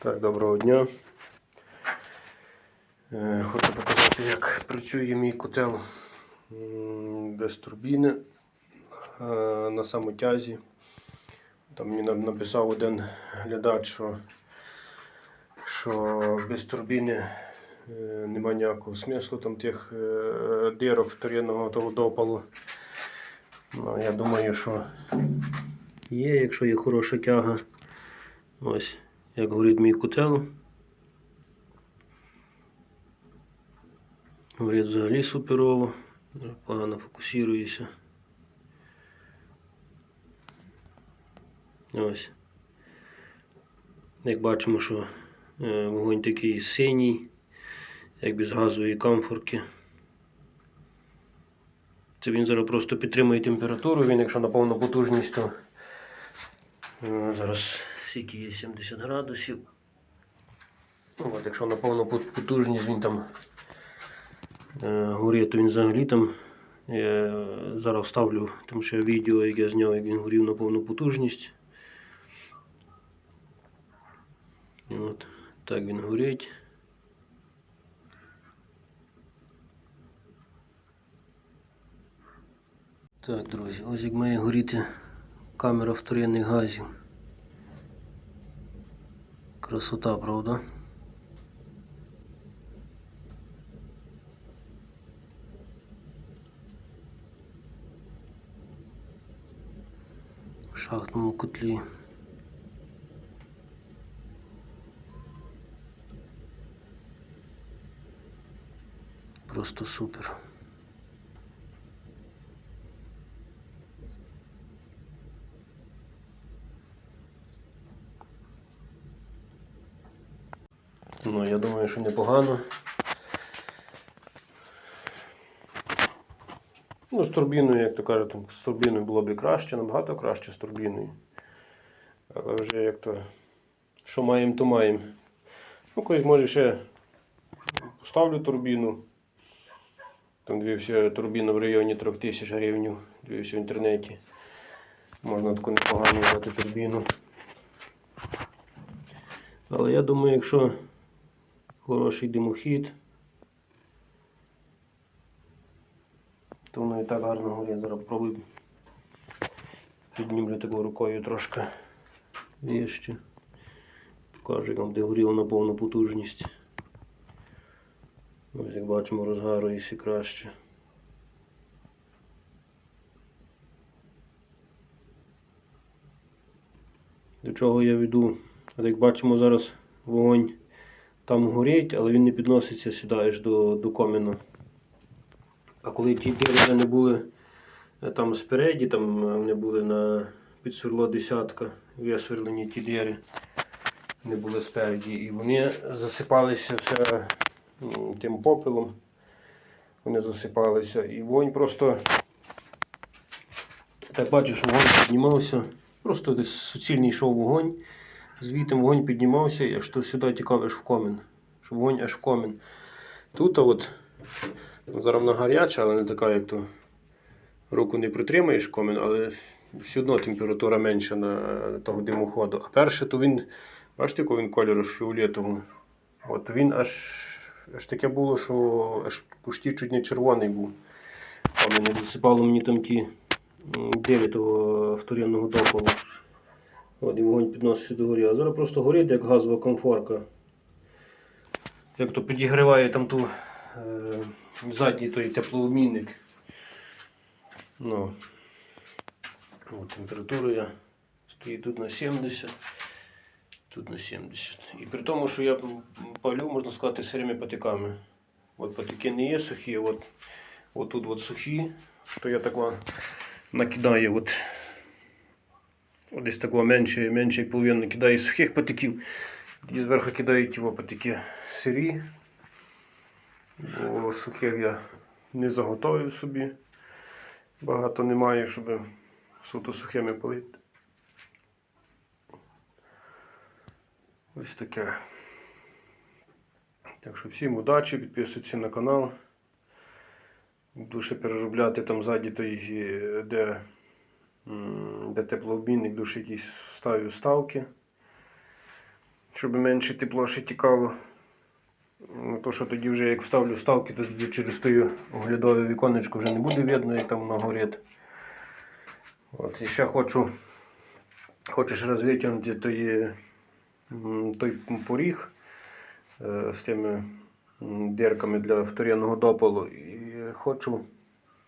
Так, доброго дня. Е, Хочу показати, як працює мій котел без турбіни е, на самотязі. Там мені написав один глядач, що, що без турбіни е, нема ніякого смислу там тих дирок вторинного того допалу. Ну, я думаю, що є, якщо є хороша тяга. Ось, як горить мій котел. Горить взагалі суперово. Погано фокусуюся. Ось. Як бачимо, що е, вогонь такий синій, як без газової камфорки. Це він зараз просто підтримує температуру, він якщо на повну потужність, то е, зараз скільки є 70 градусів. Ну, От, якщо на повну потужність він там е, горить, то він взагалі там. Я зараз вставлю, тому що відео, як я зняв, як він горів на повну потужність. От, так він горить. Так, друзі, ось як має горіти камера вторинних газів. Красота, правда? Шахтному котлі. Просто супер. Ну, я думаю, що непогано. Ну, з турбіною, як то кажуть, з турбіною було б і краще, набагато краще з турбіною. Але вже як то, що маємо, то маємо. Ну, колись може ще поставлю турбіну. Там дивився турбіна в районі 3000 гривень, дивився в інтернеті. Можна таку непогано взяти турбіну. Але я думаю, якщо хороший димохід, то воно і так гарно горить. Зараз пробую. Піднімлю такою рукою трошки вище. Покажу вам, де горіло на повну потужність. Ось як бачимо, розгарується краще. До чого я веду? От як бачимо зараз вогонь там горить, але він не підноситься сюди аж до, до коміну. А коли ті дири не були е, там спереді, там е, вони були на підсверло десятка, висверлені ті дири, не були спереді. І вони засипалися все тим попелом. Вони засипалися. І вогонь просто так бачиш, вогонь піднімався. Просто десь суцільний йшов вогонь. Звідти вогонь піднімався і аж то сюди тікав аж в комін. Що вогонь аж в комін. Тут от зараз гаряча, але не така, як то руку не притримаєш комін, але все одно температура менша на того димоходу. А перше, то він, бачите, якого він кольору фіолетового. От він аж, аж таке було, що аж почти чуть не червоний був. А мене засипало мені там ті м, дири того вторинного допалу. От, і вогонь підноситься до горі. А зараз просто горить як газова комфорка. Як то підігріває там ту е, задній той теплообмінник. Ну, от, температура я стоїть тут на 70, тут на 70. І при тому, що я палю, можна сказати, сирими патиками. От патики не є сухі, от, от тут от сухі, то я так накидаю. От десь такого менше, менше як половину кидаю сухих патиків. І зверху кидають його патики сирі. Бо сухих я не заготовив собі. Багато немає, щоб суто сухими полити. Ось таке. Так що всім удачі, підписуйтесь на канал. Буду переробляти там ззаді той, е, де де теплообмінник, душ якісь ставлю ставки. щоб менше тепло ще тікало. То, що тоді вже як вставлю ставки, то тоді через тою оглядове віконечко вже не буде видно, як там воно горить. От, і ще хочу, хочеш раз витягнути той, той поріг е, з тими м, дирками для вторинного допалу. І хочу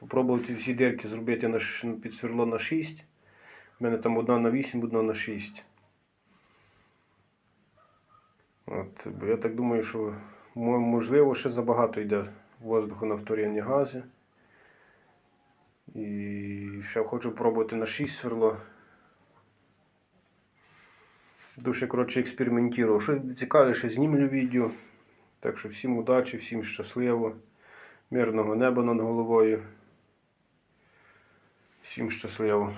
попробувати всі дирки зробити на, під сверло на 6. У мене там одна на 8, одна на 6. От, бо я так думаю, що можливо ще забагато йде воздуху на вторинні гази. І ще хочу пробувати на 6 сверло. Дуже коротше експериментував. Що цікаве, ще знімлю відео. Так що всім удачі, всім щасливо, мирного неба над головою. Всім щасливо.